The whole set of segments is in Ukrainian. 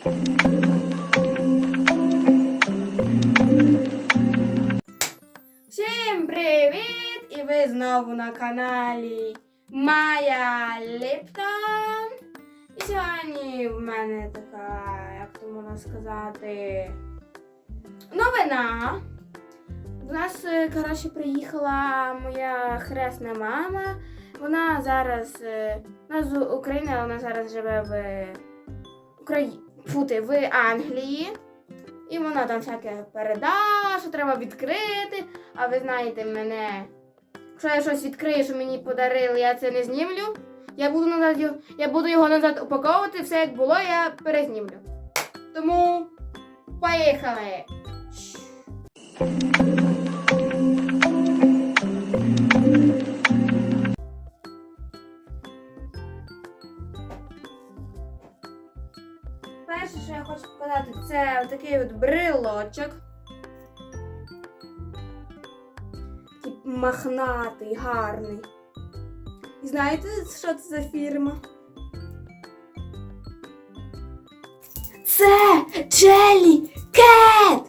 Всім привіт! І ви знову на каналі Майя Ліптон. І сьогодні в мене така, як то можна сказати, новина. До нас, е, коротше, приїхала моя хресна мама. Вона зараз е, вона з України, але вона зараз живе в Україні. Фути, в Англії. І вона там всяке передала, що треба відкрити. А ви знаєте мене. Якщо я щось відкрию, що мені подарили, я це не знімлю. Я буду назад я буду його назад упаковувати, все як було, я перезнімлю. Тому поїхали! Показати, це такий от брелочок. Такий махнатий, гарний. І знаєте, що це за фірма? Це Jelly Cat!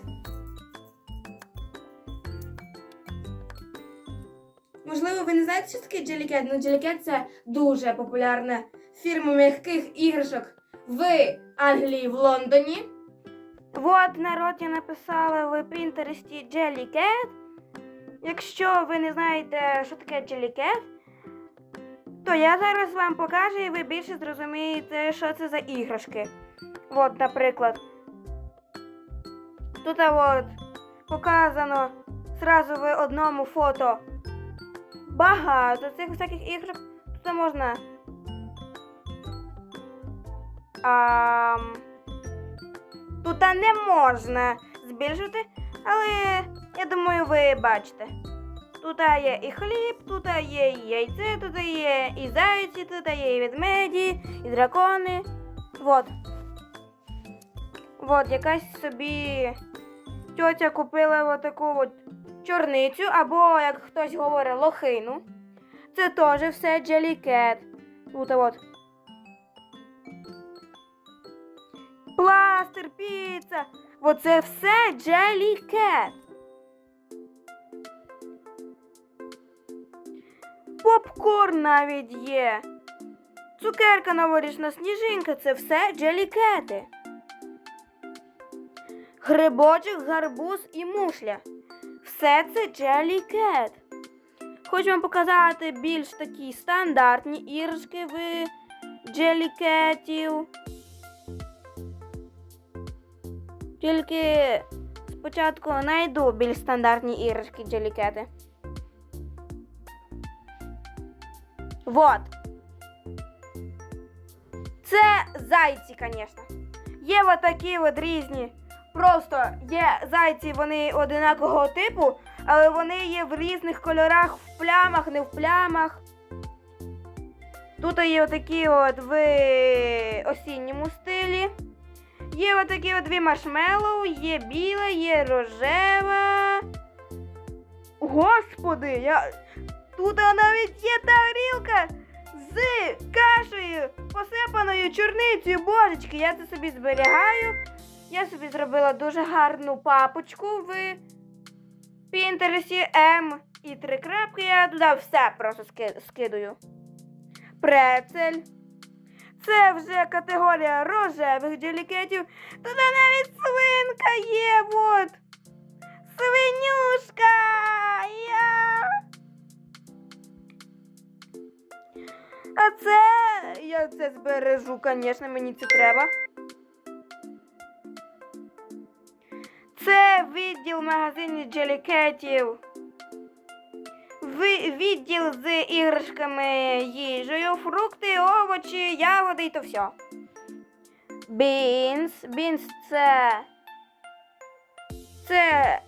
Можливо, ви не знаєте, що таке? Ну, Jelly Cat – це дуже популярна фірма м'яких іграшок в Англії, в Лондоні. Вот народ я написала в Пінтересті Jellycat. Якщо ви не знаєте, що таке Jellycat, то я зараз вам покажу і ви більше зрозумієте, що це за іграшки. От, наприклад. Тут от показано зразу в одному фото багато цих всяких іграшок. Тут можна а, тут не можна збільшити, але я думаю, ви бачите. Тут є і хліб, тут є і яйце, тут є і зайці, тут є і ведмеді, і дракони. Вот. Вот, якась собі тьотя купила отаку от чорницю, або, як хтось говорить, лохину. Це теж все джелікет. Тут от. Пластир, піца. Оце все Jellycat. Попкорн навіть є. Цукерка новорічна сніжинка це все джелікети. Грибочок, гарбуз і мушля. Все це джелікет. Хочу вам показати більш такі стандартні іграшки в джелікетів. Тільки спочатку знайду більш стандартні іграшки джелікети. Вот. Це зайці, звісно. Є от такі от різні. Просто є зайці, вони одинакового типу, але вони є в різних кольорах, в плямах, не в плямах. Тут є отакі от в осінньому стилі. Є отакі от дві маршмеллоу, є біла, є рожева. Господи, я. Тут навіть є тарілка з кашею, посипаною чорницею. Божечки, я це собі зберігаю. Я собі зробила дуже гарну папочку в Пінтересі М. І три крапки я туди все просто скидаю. Прецель. Це вже категорія рожевих джелікетів. Туди навіть свинка є, от. Свинюшка! Я... А це я це збережу, звісно, мені це треба. Це відділ магазинів джелікетів. Відділ з іграшками, їжею, фрукти, овочі, ягоди і то все. Бінс. Бінс це. Це.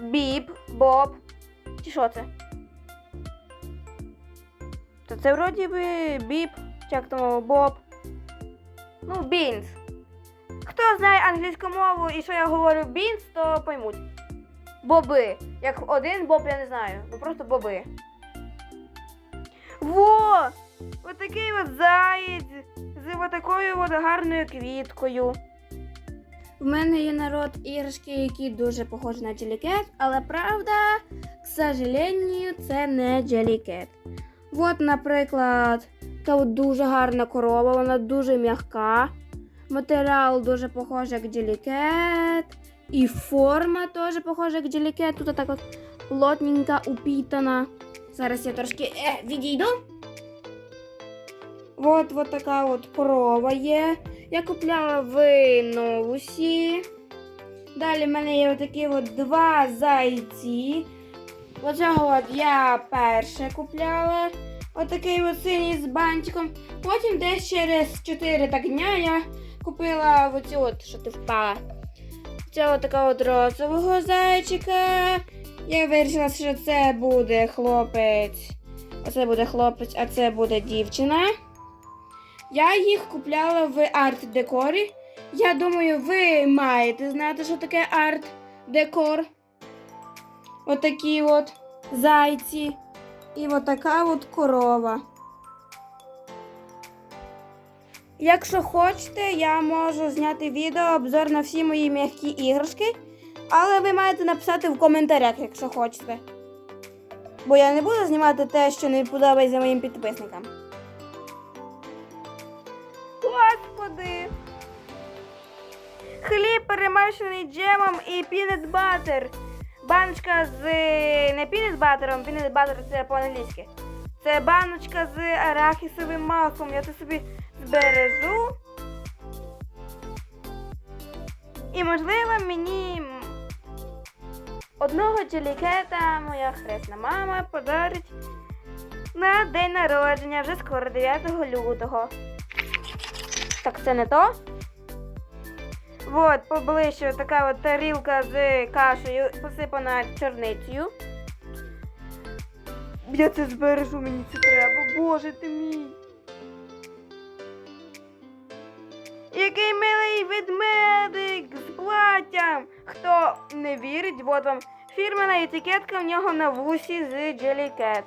Біб, Боб. Чи що це? Та це вроді би біб, як тому Боб. Ну, бінс. Хто знає англійську мову і що я говорю бінс, то поймуть. Боби. Як один боб, я не знаю. Ну просто боби. Во! Отакий от заєць з такою от гарною квіткою. В мене є народ іграшки, які дуже похожі на Jellycat, але правда, к сожалению, це не Jellycat. От, наприклад, та от дуже гарна корова, вона дуже м'яка. Матеріал дуже похожий як Jellycat. І форма теж похожа як Jellycat. Тут так от плотненька, упітана. Зараз я трошки е, відійду. От, от така от корова є. Я купляла в новусі. Далі в мене є отакі от два зайці. Оцього от я перше купляла. Отакий от синій з бантиком. Потім десь через 4 так дня я купила оцю от, що ти впала. Цього такого розового зайчика. Я вирішила, що це буде хлопець. Оце буде хлопець, а це буде дівчина. Я їх купляла в арт-декорі. Я думаю, ви маєте знати, що таке арт-декор. Отакі от зайці. І отака от корова. Якщо хочете, я можу зняти відео обзор на всі мої м'які іграшки. Але ви маєте написати в коментарях, якщо хочете. Бо я не буду знімати те, що не подобається моїм підписникам. Господи! Хліб перемешаний джемом і пінет батер. Баночка з не пінет батером, пінет батер це по-англійськи. Це баночка з арахісовим маслом. Я це собі збережу. І можливо мені одного джелікета моя хресна мама подарить на день народження вже скоро 9 лютого. Так це не то. От, поближче така от тарілка з кашею, посипана чорницею. Я це збережу, мені це треба. Боже ти мій. Який милий ведмедик з платтям. Хто не вірить, от вам фірмена етикетка в нього на вусі з Jellycat.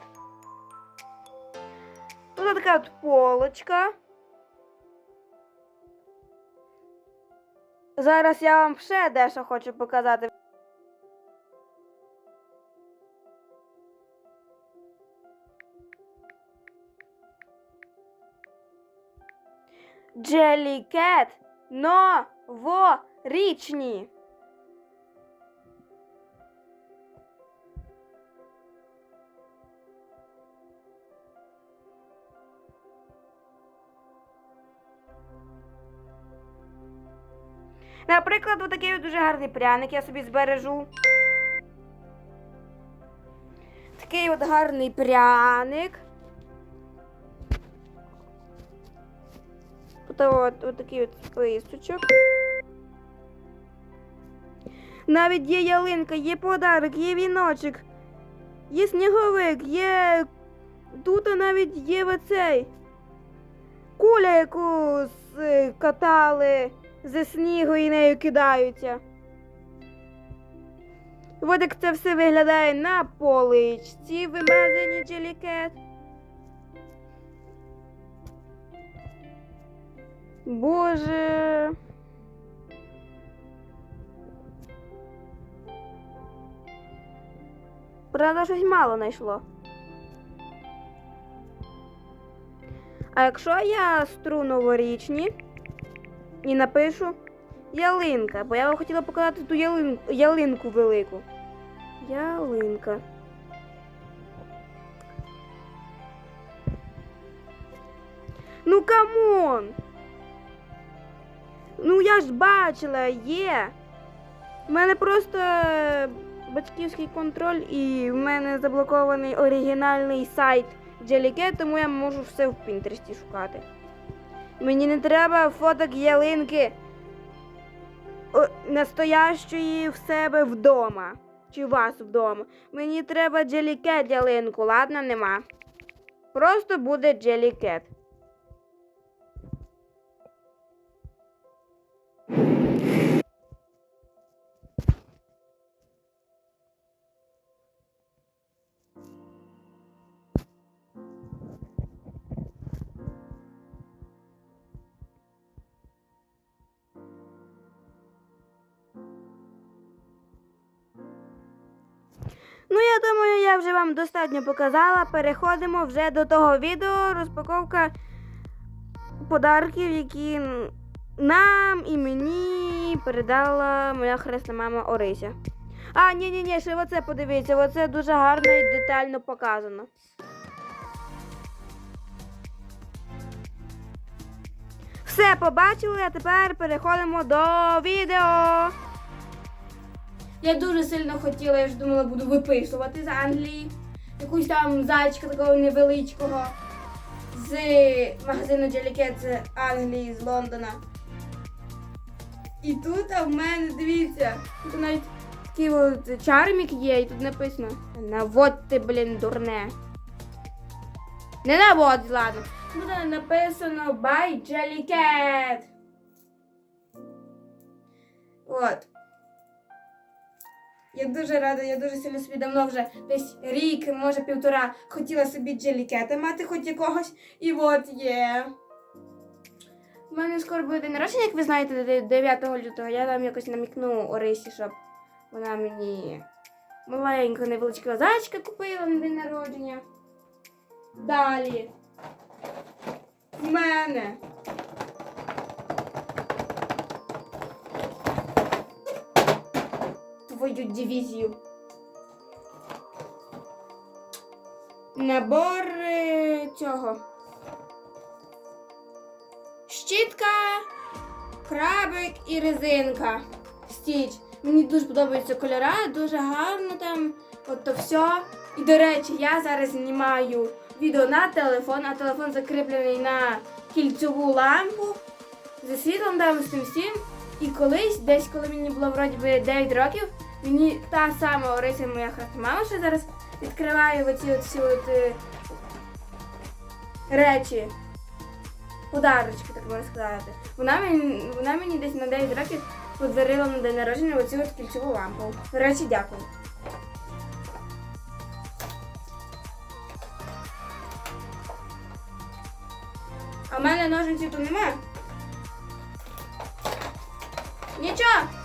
Тут така от полочка. Зараз я вам ще дещо хочу показати. Jellycat новорічні. Наприклад, отакий от дуже гарний пряник я собі збережу. Такий от гарний пряник. От, от, от такий от списочок. Навіть є ялинка, є подарок, є віночок, є сніговик, є. Тут навіть є оцей. Куля, яку катали зі снігу і нею кидаються. От як це все виглядає на поличці в магазині Jellycat. Боже. Правда, щось мало знайшло. А якщо я стру новорічні і напишу ялинка, бо я вам хотіла показати ту ялинку, ялинку велику. Ялинка. Ну камон! Ну я ж бачила, є. У мене просто е, батьківський контроль і в мене заблокований оригінальний сайт Jellycat, тому я можу все в Пінтересті шукати. Мені не треба фоток ялинки настоящої в себе вдома. Чи вас вдома. Мені треба Jellycat ялинку, ладно, нема. Просто буде Jellycat. Ну, я думаю, я вже вам достатньо показала. Переходимо вже до того відео. Розпаковка подарків, які нам і мені передала моя хресна мама Орися. А, ні, ні, ні, ще оце подивіться, оце дуже гарно і детально показано. Все побачили, а тепер переходимо до відео. Я дуже сильно хотіла, я ж думала, буду виписувати з Англії. Якусь там зайчика такого невеличкого з магазину Jellycat з Англії, з Лондона. І тут а в мене, дивіться, тут навіть такий от чармік є, і тут написано Наводьте, блін, дурне. Не наводь, ладно. Тут написано By Jellycat. От. Я дуже рада, я дуже сильно собі давно вже десь рік, може півтора, хотіла собі джелікета мати хоч якогось. І от є. У мене скоро буде день народження, як ви знаєте, де- 9 лютого. Я там якось намікну Орисі, щоб вона мені маленького невеличкого зайчика купила на день народження. Далі. В мене. Твою дивізію. Набор е, цього. Щітка, крабик і резинка. Стіч. Мені дуже подобаються кольори, дуже гарно там. От то все. І до речі, я зараз знімаю відео на телефон, а телефон закріплений на кільцеву лампу зі світлом там з цим всім. І колись, десь коли мені було вроді би 9 років, мені та сама Орися, моя хресна мама, що зараз відкриває оці от всі от е, речі. Подарочки, так можна сказати. Вона мені, вона мені десь на 9 років подарила на день народження оцю от кільцеву лампу. До речі, дякую. А в мене ножниці тут немає. Нічого.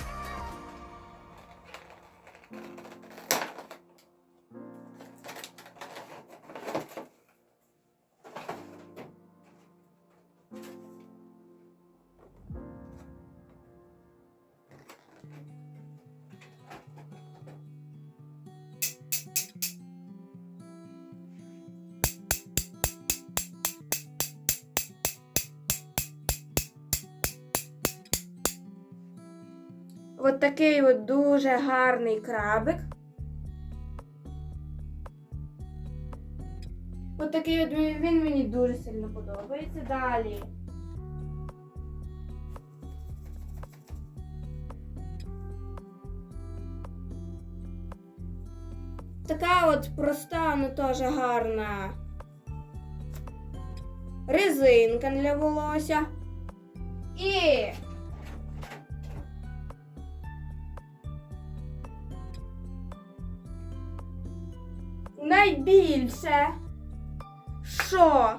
От такий от дуже гарний крабик. От такий от він, мені дуже сильно подобається. Далі. Така от проста, ну теж гарна резинка для волосся. І найбільше. Що?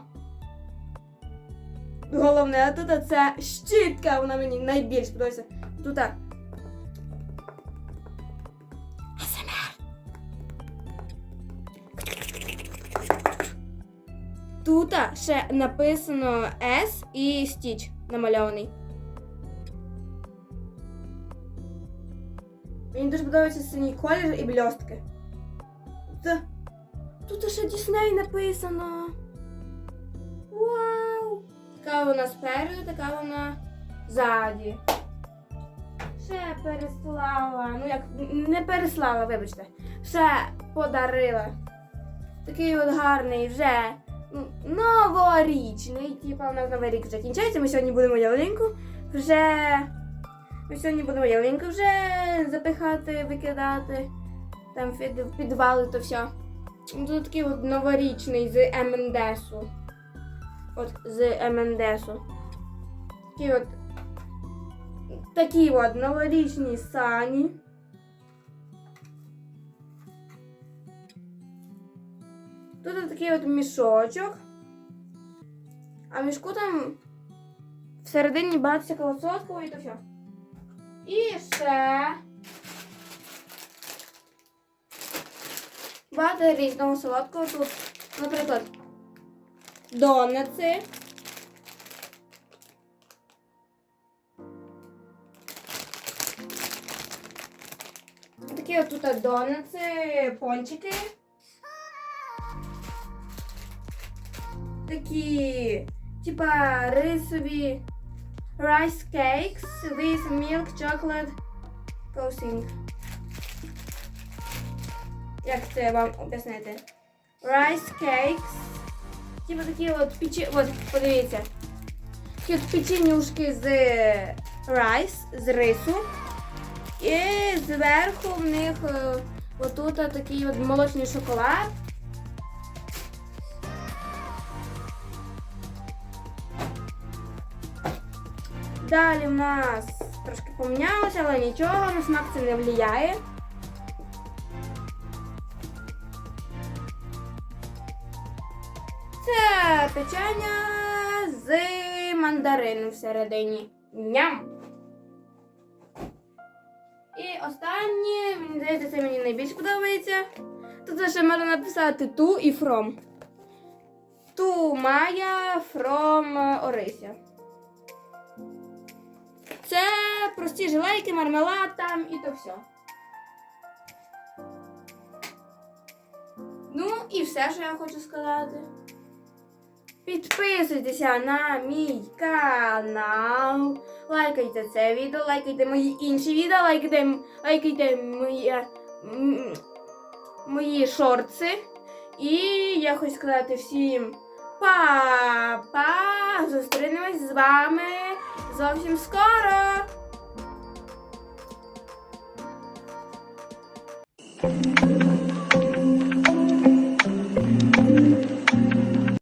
Головне, а тут це щітка, вона мені найбільше подобається. Тут. СМР. Тут ще написано S і Stitch намальований. Мені дуже подобається синій колір і блістки. Та- Тут ще Дісней написано. Вау! Така вона спереду, така вона ззаді. Ще переслала. Ну як не переслала, вибачте. Ще подарила. Такий от гарний вже новорічний. Типа у нас новий рік вже кінчається. Ми сьогодні будемо ялинку. Вже. Ми сьогодні будемо ялинку вже запихати, викидати. Там в підвали то все. Ну, Тут такий от новорічний з МНДСу. От з МНДСу. Такі от. Такі от новорічні сані. Тут такий от мішочок. А мішку там всередині багато всякого солодкого і то все. І ще багато різного солодкого. Тут, наприклад, донаци. Такі от тут донаци, пончики. Такі, типа рисові rice cakes with milk chocolate coating. Як це вам об'яснити? Rice cakes. Типа такі от печі... От, подивіться. Такі от печенюшки з райс, з рису. І зверху в них е, отут такий от молочний шоколад. Далі в нас трошки помінялося, але нічого, на смак це не впливає. Печення з мандарину всередині. Ням! І останнє, мені здається, це мені найбільше подобається. Тут ще можна написати ту і from. Ту Майя from Орися. Це прості жилейки, мармелад там і то все. Ну і все, що я хочу сказати. Підписуйтеся на мій канал. Лайкайте це відео, лайкайте мої інші відео, лайкайте, лайкайте мої, мої шорти. І я хочу сказати всім па-па! Зустрінемось з вами зовсім скоро!